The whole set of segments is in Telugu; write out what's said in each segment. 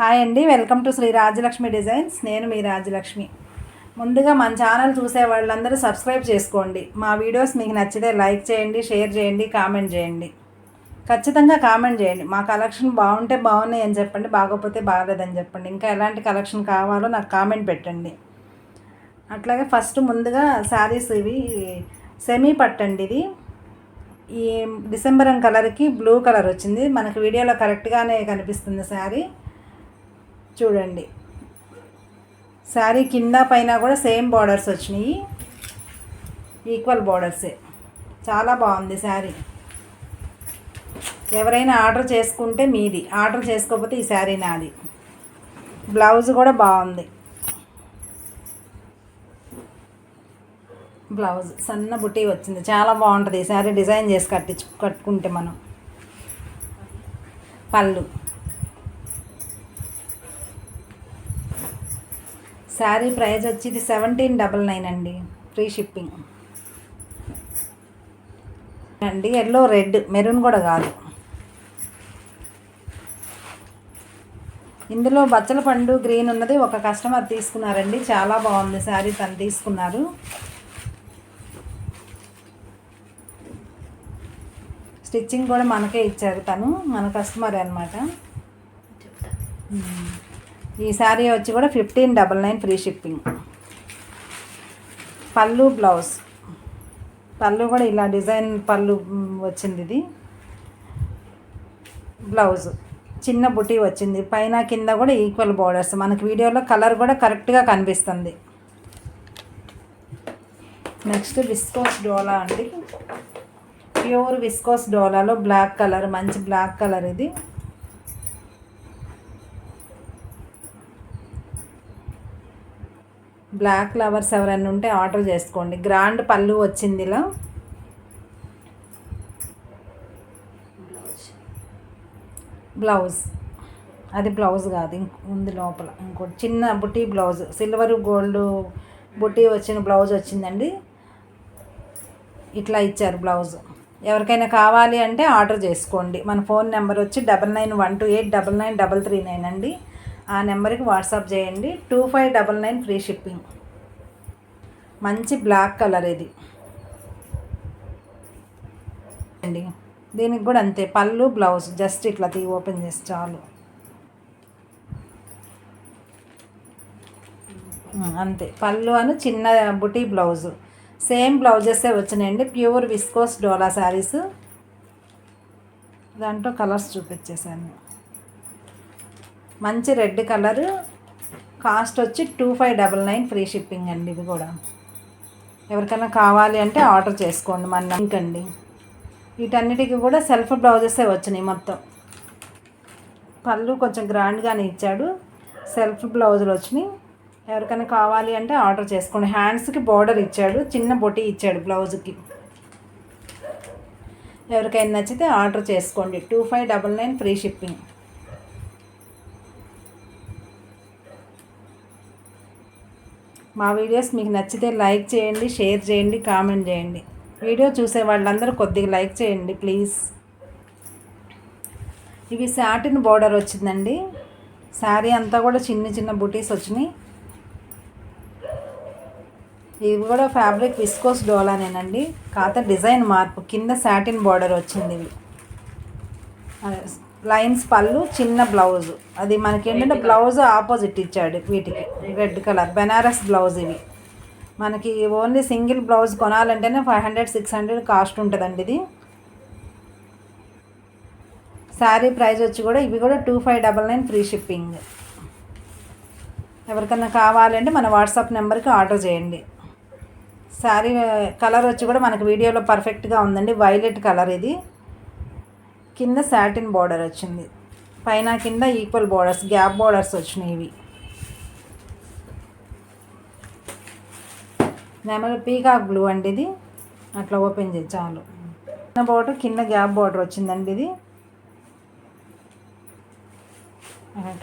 హాయ్ అండి welcome to Shri Rajalakshmi designs నేను మీ రాజలక్ష్మి. ముందుగా మన ఛానల్ చూసే వాళ్ళందరూ సబ్స్క్రైబ్ చేసుకోండి. మా వీడియోస్ మీకు నచ్చితే లైక్ చేయండి షేర్ చేయండి కామెంట్ చేయండి. ఖచ్చితంగా కామెంట్ చేయండి. మా కలెక్షన్ బాగుంటే బాగున్నాయి అని చెప్పండి బాగోపోతే బాగలేదని చెప్పండి. ఇంకా ఎలాంటి కలెక్షన్ కావాలో నాకు కామెంట్ పెట్టండి. అట్లాగే ఫస్ట్ ముందుగా శారీస్ ఇవి సెమీ పట్టండి ఇది. ఈ డిసెంబరం కలర్కి బ్లూ కలర్ వచ్చింది. మనకు వీడియోలో కరెక్ట్గానే కనిపిస్తుంది శారీ చూడండి. శారీ కింద పైన కూడా సేమ్ బార్డర్స్ వచ్చినాయి. ఈక్వల్ బార్డర్సే. చాలా బాగుంది శారీ. ఎవరైనా ఆర్డర్ చేసుకుంటే మీది. ఆర్డర్ చేసుకోకపోతే ఈ శారీ నాది. బ్లౌజ్ కూడా బాగుంది. బ్లౌజ్. సన్న బుట్టి వచ్చింది. చాలా బాగుంటుంది. ఈ శారీ డిజైన్ చేసి కట్టించు కట్టుకుంటే మనం. పళ్ళు. శారీ ప్రైస్ వచ్చి ఇది సెవెంటీన్ డబల్ నైన్ అండి. Free shipping. అండి ఎల్లో రెడ్ మెరూన్ కూడా కాదు. ఇందులో బచ్చల పండు గ్రీన్ ఉన్నది ఒక కస్టమర్ తీసుకున్నారండి. చాలా బాగుంది శారీ తను తీసుకున్నారు. స్టిచ్చింగ్ కూడా మనకే ఇచ్చారు తను మన కస్టమర్ అనమాట ఈ శారీ వచ్చి కూడా fifteen double nine free shipping. పళ్ళు బ్లౌజ్. పళ్ళు కూడా ఇలా డిజైన్ పళ్ళు వచ్చింది ఇది. బ్లౌజ్. చిన్న బుటీ వచ్చింది. పైన కింద కూడా ఈక్వల్ బోర్డర్స్. మనకి వీడియోలో కలర్ కూడా కరెక్ట్గా కనిపిస్తుంది. నెక్స్ట్ విస్కోస్ డోలా అండి. ప్యూర్ విస్కోస్ డోలాలో బ్లాక్ కలర్ మంచి బ్లాక్ కలర్ ఇది. బ్లాక్ ఫ్లవర్స్ ఎవరైనా ఉంటే ఆర్డర్ చేసుకోండి. గ్రాండ్ పళ్ళు వచ్చింది ఇలా. బ్లౌజ్. అది బ్లౌజ్ కాదు ఇంక ఉంది లోపల. ఇంకోటి చిన్న బుటీ బ్లౌజ్. సిల్వర్ గోల్డ్ బుటీ వచ్చిన బ్లౌజ్ వచ్చిందండి. ఇట్లా ఇచ్చారు బ్లౌజ్. ఎవరికైనా కావాలి అంటే ఆర్డర్ చేసుకోండి. మన ఫోన్ నెంబర్ వచ్చి double nine one two eight double nine double three nine అండి. ఆ నెంబర్కి వాట్సాప్ చేయండి. Two five double nine free shipping. మంచి బ్లాక్ కలర్ ఇది. అండి దీనికి కూడా అంతే పళ్ళు బ్లౌజ్ జస్ట్ ఇట్లా తీ ఓపెన్ చేసి చాలు. అంతే పళ్ళు అని చిన్న బుటీ బ్లౌజ్. సేమ్ బ్లౌజెసే వచ్చినాయండి ప్యూర్ విస్కోస్ డోలా శారీస్. దాంట్లో కలర్స్ చూపించేశాను. మంచి రెడ్ కలర్ కాస్ట్ వచ్చి two five double nine free shipping అండి ఇది కూడా. ఎవరికైనా కావాలి అంటే ఆర్డర్ చేసుకోండి మన ఇంకండి వీటన్నిటికి కూడా సెల్ఫ్ బ్లౌజెసే వచ్చినాయి మొత్తం. పళ్ళు కొంచెం గ్రాండ్గానే ఇచ్చాడు. సెల్ఫ్ బ్లౌజులు వచ్చినాయి. ఎవరికైనా కావాలి అంటే ఆర్డర్ చేసుకోండి. హ్యాండ్స్కి బార్డర్ ఇచ్చాడు. చిన్న బొటి ఇచ్చాడు బ్లౌజ్కి ఎవరికైనా నచ్చితే ఆర్డర్ చేసుకోండి. Two five double nine free shipping మా వీడియోస్ మీకు నచ్చితే లైక్ చేయండి షేర్ చేయండి కామెంట్ చేయండి. వీడియో చూసే వాళ్ళందరూ కొద్దిగా లైక్ చేయండి ప్లీజ్. ఇవి శాటిన్ బోర్డర్ వచ్చిందండి. శారీ అంతా కూడా చిన్న చిన్న బుటీస్ వచ్చినాయి. ఇవి కూడా ఫ్యాబ్రిక్ విస్కోస్ డోలానేనండి. కాత డిజైన్ మార్పు కింద శాటిన్ బార్డర్ వచ్చింది ఇవి. అదే, లైన్స్ పళ్ళు చిన్న బ్లౌజ్. అది మనకి ఏంటంటే బ్లౌజ్ ఆపోజిట్ ఇచ్చాడు వీటికి. రెడ్ కలర్ బెనారస్ బ్లౌజ్ ఇవి. మనకి only single blouse కొనాలంటేనే five hundred six hundred cost ఉంటుందండి ఇది. శారీ ప్రైస్ వచ్చి కూడా ఇవి కూడా two five double nine free shipping. ఎవరికన్నా కావాలంటే మన వాట్సాప్ నెంబర్కి ఆర్డర్ చేయండి. శారీ కలర్ వచ్చి కూడా మనకు వీడియోలో పర్ఫెక్ట్గా ఉందండి. వైలెట్ కలర్ ఇది. కింద సాటిన్ బార్డర్ వచ్చింది. పైన కింద ఈక్వల్ బార్డర్స్ గ్యాప్ బార్డర్స్ వచ్చినాయి ఇవి నెమలి పీకాక్ బ్లూ అండి ఇది అట్లా ఓపెన్ చేయి చాలు. కింద బార్డర్ కింద గ్యాప్ బార్డర్ వచ్చిందండి ఇది.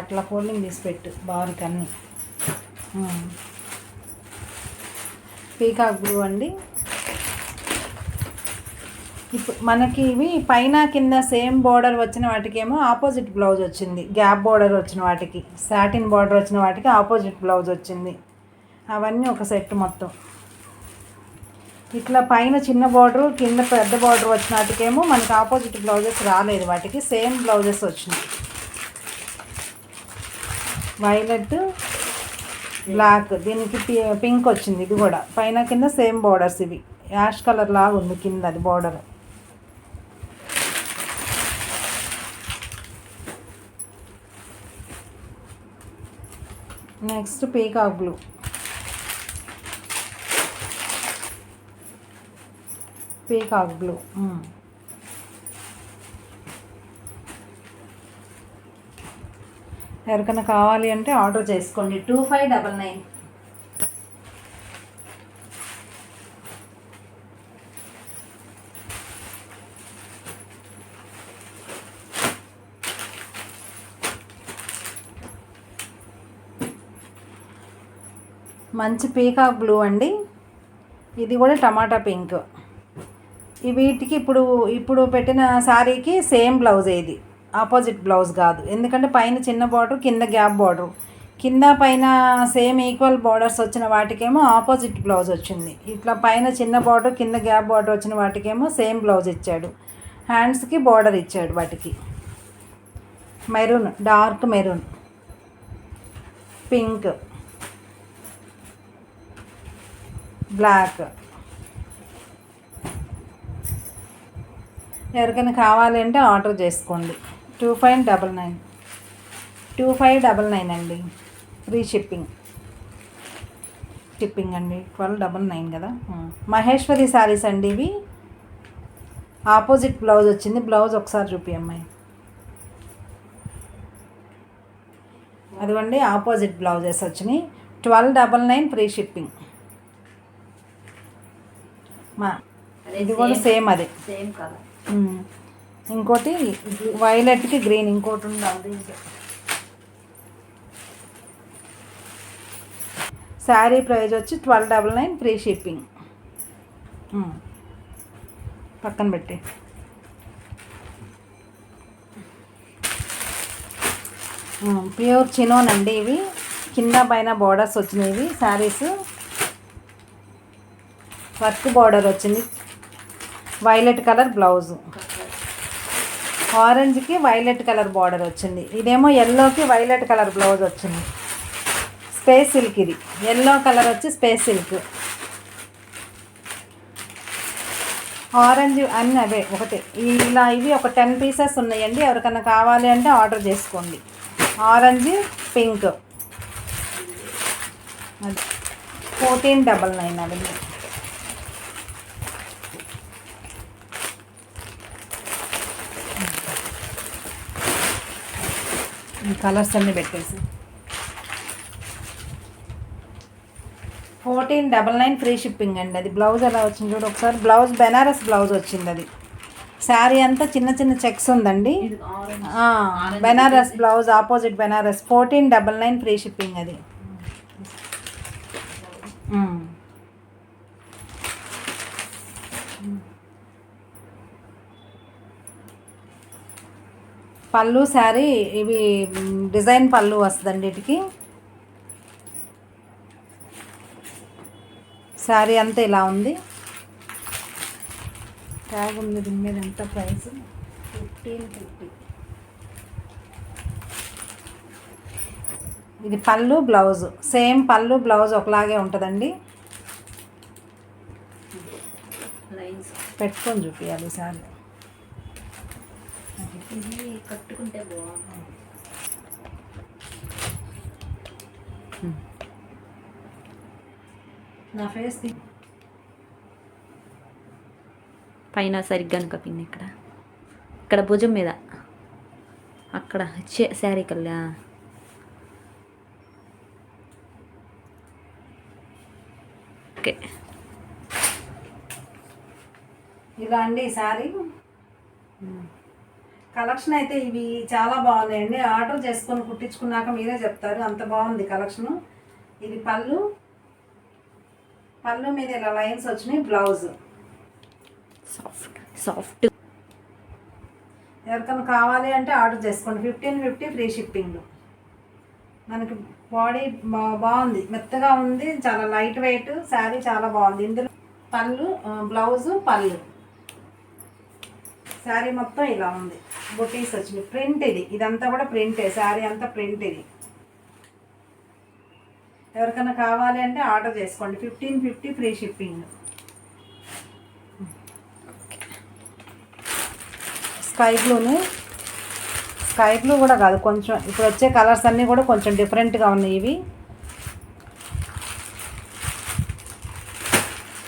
అట్లా ఫోల్డింగ్ తీసి పెట్టు బాగుంది అన్నీ. పీకాక్ బ్లూ అండి. ఇప్పుడు మనకి ఇవి పైన కింద సేమ్ బార్డర్ వచ్చిన వాటికేమో ఆపోజిట్ బ్లౌజ్ వచ్చింది. గ్యాప్ బార్డర్ వచ్చిన వాటికి సాటిన్ బార్డర్ వచ్చిన వాటికి ఆపోజిట్ బ్లౌజ్ వచ్చింది. అవన్నీ ఒక సెట్ మొత్తం. ఇట్లా పైన చిన్న బార్డర్ కింద పెద్ద బార్డర్ వచ్చిన వాటికేమో మనకి ఆపోజిట్ బ్లౌజెస్ రాలేదు. వాటికి సేమ్ బ్లౌజెస్ వచ్చినాయి. వైలెట్ బ్లాక్ దీనికి పింక్ వచ్చింది ఇది కూడా. పైన కింద సేమ్ బార్డర్స్ ఇవి. యాష్ కలర్ లాగా ఉంది కింద అది border. Next peacock blue. Peacock blue. ఎవరికైనా కావాలి అంటే ఆర్డర్ చేసుకోండి. Two five double nine. మంచి పీకాక్ బ్లూ అండి. ఇది కూడా టమాటా పింక్. వీటికి ఇప్పుడు ఇప్పుడు పెట్టిన శారీకి సేమ్ బ్లౌజ్ ఇది. ఆపోజిట్ బ్లౌజ్ కాదు. ఎందుకంటే పైన చిన్న బార్డర్ కింద గ్యాప్ బార్డర్. కింద పైన సేమ్ ఈక్వల్ బార్డర్స్ వచ్చిన వాటికేమో ఆపోజిట్ బ్లౌజ్ వచ్చింది. ఇట్లా పైన చిన్న బార్డర్ కింద గ్యాప్ బార్డర్ వచ్చిన వాటికేమో సేమ్ బ్లౌజ్ ఇచ్చాడు. హ్యాండ్స్కి బార్డర్ ఇచ్చాడు వాటికి. Maroon dark maroon. Pink. Black ఎవరికైనా కావాలి అంటే ఆర్డర్ చేసుకోండి. Two five double nine two five double nine అండి. ఫ్రీ షిప్పింగ్ షిప్పింగ్ అండి. ట్వెల్వ్ డబల్ నైన్ కదా? మహేశ్వరి శారీస్ అండి ఇవి. ఆపోజిట్ బ్లౌజ్ వచ్చింది. బ్లౌజ్ ఒకసారి చూపి అమ్మాయి అదిగోండి ఆపోజిట్ బ్లౌజెస్ వచ్చినాయి. Twelve double nine free shipping మా ఇది కూడా సేమ్ అదే. Same colour. ఇంకోటి వైలెట్కి గ్రీన్ ఇంకోటి ఉండాలి శారీ ప్రైస్ వచ్చి twelve double nine free shipping. పక్కన పెట్టి. ప్యూర్ చినోన్ అండి ఇవి. కింద పైన బోర్డర్స్ వచ్చినాయి శారీస్ వర్క్ బార్డర్ వచ్చింది. వైలెట్ కలర్ బ్లౌజ్ ఆరెంజ్కి వైలెట్ కలర్ బార్డర్ వచ్చింది. ఇదేమో ఎల్లోకి వైలెట్ కలర్ బ్లౌజ్ వచ్చింది. స్పేస్ సిల్క్ ఇది. ఎల్లో కలర్ వచ్చి స్పేస్ సిల్క్ ఆరెంజ్ అన్నీ అవే ఒకటి. ఇలా ఇవి ఒక టెన్ పీసెస్ ఉన్నాయండి. ఎవరికైనా కావాలి అంటే ఆర్డర్ చేసుకోండి. ఆరెంజ్ పింక్ అది. ఫోర్టీన్ డబల్ నైన్ అవన్నీ ఈ కలర్స్ అన్నీ పెట్టేసి. Fourteen double nine free shipping అండి. అది బ్లౌజ్ ఎలా వచ్చింది చూడు. ఒకసారి బ్లౌజ్ బెనారస్ బ్లౌజ్ వచ్చింది అది. శారీ అంతా చిన్న చిన్న చెక్స్ ఉందండి. Banaras blouse opposite Banaras. Fourteen double nine free shipping అది. పళ్ళు శారీ ఇవి డిజైన్ పళ్ళు వస్తుందండి వీటికి శారీ అంతా ఇలా ఉంది. ట్యాగ్ ఉంది దీని మీద ఎంత ప్రైస్? ఫిఫ్టీన్ ఫిఫ్టీ ఇది పళ్ళు బ్లౌజ్. సేమ్ పళ్ళు బ్లౌజ్ ఒకలాగే ఉంటుందండి. పెట్టుకొని చూపించాలి ఈసారి ఇది కట్టుకుంటే బాగుంది నా ఫేస్ పైన సరిగ్గా కప్పింది ఇక్కడ. ఇక్కడ భుజం మీద. అక్కడ శారీ కల్లా. ఓకే. ఇలా అండి ఈ శారీ. కలెక్షన్ అయితే ఇవి చాలా బాగున్నాయండి. ఆర్డర్ చేసుకొని కుట్టించుకున్నాక మీరే చెప్తారు. అంత బాగుంది కలెక్షన్. ఇది పళ్ళు. పళ్ళు మీద ఇలా లైన్స్ వచ్చినాయి. బ్లౌజ్. సాఫ్ట్ సాఫ్ట్ ఎవరికైనా కావాలి అంటే ఆర్డర్ చేసుకోండి. Fifteen fifty free shipping. మనకి బాడీ బా బాగుంది. మెత్తగా ఉంది. చాలా లైట్ వెయిట్. శారీ చాలా బాగుంది. ఇందులో పళ్ళు బ్లౌజు పళ్ళు. శారీ మొత్తం ఇలా ఉంది. బొటీస్ వచ్చింది ప్రింట్ ఇది. ఇదంతా కూడా ప్రింటే శారీ అంతా ప్రింట్ ఇది. ఎవరికైనా కావాలి అంటే ఆర్డర్ చేసుకోండి. Fifteen fifty free shipping. Sky బ్లూను. Sky blue కూడా కాదు. కొంచెం ఇప్పుడు వచ్చే కలర్స్ అన్నీ కూడా కొంచెం డిఫరెంట్గా ఉన్నాయి ఇవి.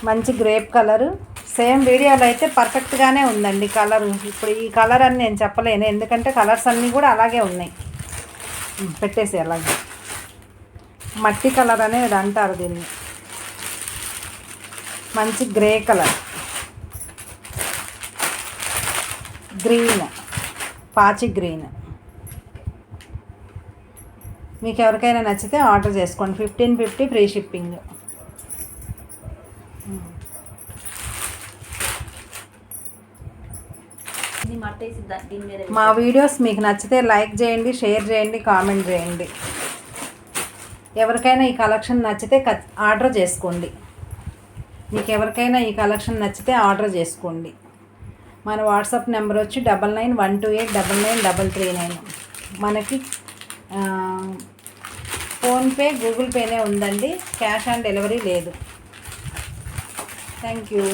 మంచి గ్రేప్ కలరు. సేమ్ వీడియోలో అయితే పర్ఫెక్ట్గానే ఉందండి కలర్. ఇప్పుడు ఈ కలర్ అని నేను చెప్పలేను. ఎందుకంటే కలర్స్ అన్నీ కూడా అలాగే ఉన్నాయి. పెట్టేసి అలాగే. మట్టి కలర్ అనేది అంటారు దీన్ని. మంచి గ్రే కలర్. గ్రీన్. పాచి గ్రీన్. మీకు ఎవరికైనా నచ్చితే ఆర్డర్ చేసుకోండి. Fifteen fifty free shipping. దీని మీద మా వీడియోస్ మీకు నచ్చితే లైక్ చేయండి షేర్ చేయండి కామెంట్ చేయండి. ఎవరికైనా ఈ కలెక్షన్ నచ్చితే ఆర్డర్ చేసుకోండి. మీకు ఎవరికైనా ఈ కలెక్షన్ నచ్చితే ఆర్డర్ చేసుకోండి. మన వాట్సాప్ నెంబర్ వచ్చి double nine one two eight double nine double three nine. మనకి ఫోన్పే గూగుల్ పేనే ఉందండి. క్యాష్ ఆన్ డెలివరీ లేదు. Thank you.